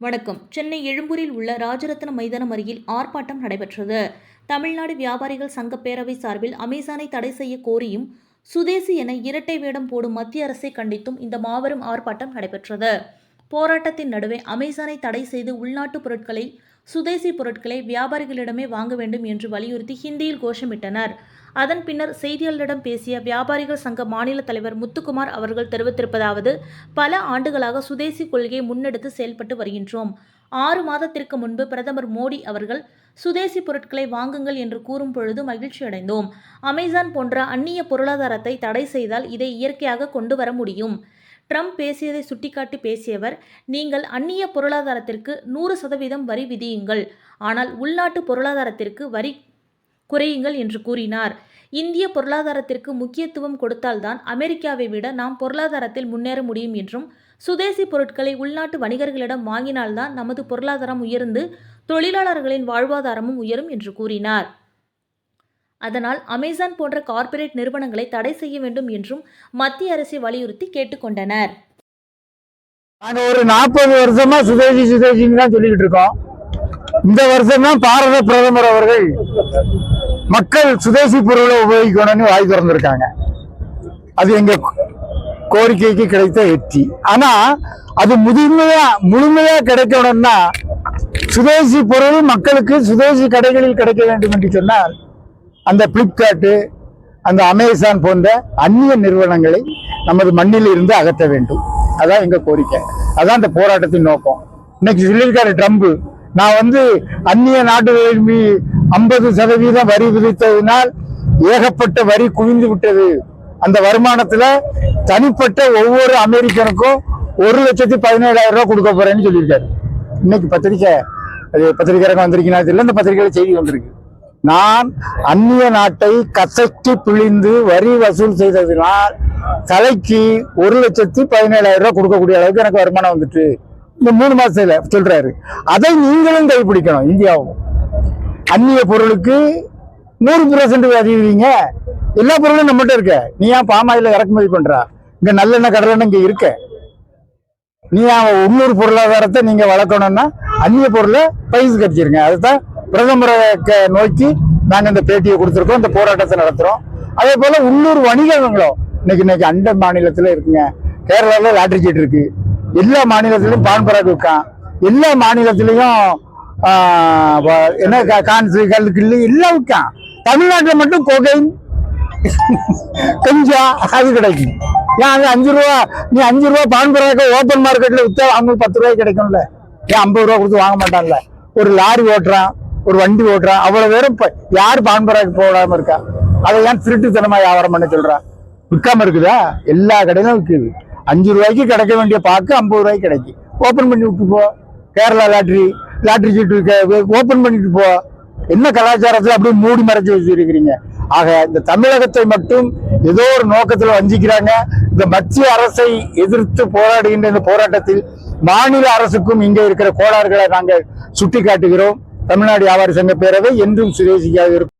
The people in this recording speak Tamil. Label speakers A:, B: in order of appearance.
A: வணக்கம். சென்னை எழும்பூரில் உள்ள ராஜரத்ன மைதானம் அருகில் ஆர்ப்பாட்டம் நடைபெற்றது. தமிழ்நாடு வியாபாரிகள் சங்க பேரவை சார்பில் அமேசானை தடை செய்ய கோரியும் சுதேசி என இரட்டை வேடம் போடும் மத்திய அரசை கண்டித்தும் இந்த மாபெரும் ஆர்ப்பாட்டம் நடைபெற்றது. போராட்டத்தின் நடுவே அமேசானை தடை செய்து உள்நாட்டு பொருட்களை சுதேசி பொருட்களை வியாபாரிகளிடமே வாங்க வேண்டும் என்று வலியுறுத்தி ஹிந்தியில் கோஷமிட்டனர். அதன் பின்னர் செய்தியாளரிடம் பேசிய வியாபாரிகள் சங்க மாநில தலைவர் முத்துக்குமார் அவர்கள் தெரிவித்திருப்பதாவது பல ஆண்டுகளாக சுதேசி கொள்கையை முன்னெடுத்து செயல்பட்டு வருகின்றோம். ஆறு மாதத்திற்கு முன்பு பிரதமர் மோடி அவர்கள் சுதேசி பொருட்களை வாங்குங்கள் என்று கூறும் பொழுது மகிழ்ச்சி அடைந்தோம். அமேசான் போன்ற அந்நிய பொருளாதாரத்தை தடை செய்தால் இதை இயற்கையாக கொண்டு வர முடியும். ட்ரம்ப் பேசியதை சுட்டிக்காட்டி பேசியவர் நீங்கள் அந்நிய பொருளாதாரத்திற்கு நூறு சதவீதம் வரி விதியுங்கள் ஆனால் உள்நாட்டு பொருளாதாரத்திற்கு வரி குறையுங்கள் என்று கூறினார். இந்திய பொருளாதாரத்திற்கு முக்கியத்துவம் கொடுத்தால்தான் அமெரிக்காவை விட நாம் பொருளாதாரத்தில் முன்னேற முடியும் என்றும் சுதேசி பொருட்களை உள்நாட்டு வணிகர்களிடம் வாங்கினால்தான் நமது பொருளாதாரம் உயர்ந்து தொழிலாளர்களின் வாழ்வாதாரமும் உயரும் என்று கூறினார். அதனால் அமேசான் போன்ற கார்ப்பரேட் நிறுவனங்களை தடை செய்ய வேண்டும் என்றும் மத்திய அரசை வலியுறுத்தி கேட்டுக்கொண்டனர்
B: நாங்கள் ஒரு நாற்பது வருஷமா சுதேசி சுதேசின்னு தான் சொல்லிக்கிட்டு இருக்கோம். இந்த வருஷம் தான் பாரத பிரதமர் அவர்கள் மக்கள் சுதேசி பொருளை உபயோகிக்கணும்னு வாய் திறந்திருக்காங்க. அது எங்க கோரிக்கைக்கு கிடைத்த வெற்றி. ஆனா அது முழுமையா முழுமையா கிடைக்கணும்னா சுதேசி பொருள் மக்களுக்கு சுதேசி கடைகளில் கிடைக்க வேண்டும் என்று சொன்னால் அந்த பிளிப்கார்ட்டு அந்த அமேசான் போன்ற அந்நிய நிறுவனங்களை நமது மண்ணில் இருந்து அகற்ற வேண்டும். அதான் எங்க கோரிக்கை. அதான் அந்த போராட்டத்தின் நோக்கம். இன்னைக்கு சொல்லியிருக்காரு ட்ரம்ப் நான் வந்து அந்நிய நாடுகளின் ஐம்பது சதவீதம் வரி விதித்ததினால் ஏகப்பட்ட வரி குவிந்து விட்டது. அந்த வருமானத்துல தனிப்பட்ட ஒவ்வொரு அமெரிக்கனுக்கும் ஒரு லட்சத்தி பதினேழாயிரம் ரூபாய் கொடுக்க போறேன்னு சொல்லியிருக்காரு. இன்னைக்கு பத்திரிக்கை அது பத்திரிக்கையாளர்கள் வந்திருக்கீங்களா தெரியல இந்த பத்திரிகையில செய்தி வந்திருக்கு. நான் அந்நிய நாட்டை கசக்கி பிழிந்து வரி வசூல் செய்ததினால் தலைக்கு ஒரு லட்சத்தி பதினேழாயிரம் ரூபாய் கொடுக்கக்கூடிய அளவுக்கு எனக்கு வருமானம் வந்துட்டு. இந்த மூணு மாசத்துல சொல்றாரு. அதை நீங்களும் கைப்பிடிக்கணும் இந்தியாவும். அந்நிய பொருளுக்கு நூறு பர்சன்ட் அதிகரிங்க எல்லா பொருளும் நம்மகிட்ட இருக்க. நீ ஏன் பாமாயில இறக்குமதி பண்ற? இங்க நல்லெண்ணெய் கடலெண்ணெய் இங்க இருக்க. நீ ஏன் உள்ளூர் பொருளாதாரத்தை நீங்க வளர்க்கணும்னா அந்நிய பொருளை பைசு கட்டிச்சிருங்க அதுதான் பிரதமரை க- நோக்கி நாங்கள் இந்த பேட்டியை கொடுத்துருக்கோம். இந்த போராட்டத்தை நடத்துறோம். அதே போல உள்ளூர் வணிகங்களும் இன்னைக்கு இன்னைக்கு அண்ட மாநிலத்துல இருக்குங்க. கேரளாவில் லாட்ரி சீட் இருக்கு. எல்லா மாநிலத்திலையும் பான்பராக் இருக்கான் எல்லா மாநிலத்திலையும் என்ன கா- கான்சு கல் கில்லு எல்லாம் விற்கான் தமிழ்நாட்டில் மட்டும் கொகைன் கொஞ்சம் அது கிடைக்கும். ஏன் அது அஞ்சு ரூபா நீ அஞ்சு ரூபா பான்பராக்க ஓப்பன் மார்க்கெட்டில் வித்தா அவங்களுக்கு பத்து ரூபாய்க்கு கிடைக்கும்ல. ஏன் ஐம்பது ரூபா கொடுத்து வாங்க மாட்டான்ல. ஒரு லாரி ஓட்டுறான் ஒரு வண்டி ஓட்டுறான் அவ்வளோ பேரும் இப்போ யார் பான்பராக்கு போடாமல் இருக்கா? அதை ஏன் திருட்டுத்தனமா வியாபாரம் பண்ண சொல்கிறான் விற்காம இருக்குதா? எல்லா கடையிலும் விற்குது. அஞ்சு ரூபாய்க்கு கிடைக்க வேண்டிய பாக்கு ஐம்பது ரூபாய்க்கு கிடைக்கும். ஓப்பன் பண்ணி விட்டு போ கேரளா லாட்ரி லாட்ரி சீட்டு ஓபன் பண்ணிட்டு போ. என்ன கலாச்சாரத்தில் அப்படியே மூடி மறைச்சு வச்சிருக்கிறீங்க? ஆக இந்த தமிழகத்தை மட்டும் ஏதோ ஒரு நோக்கத்தில் வஞ்சிக்கிறாங்க. இந்த மத்திய அரசை எதிர்த்து போராடுகின்ற இந்த போராட்டத்தில் மாநில அரசுக்கும் இங்கே இருக்கிற கோளாறுகளை நாங்கள் சுட்டி காட்டுகிறோம் தமிழ்நாடு வியாபாரி சங்க பேரவை என்றும் சுதேசியாக இருக்கும்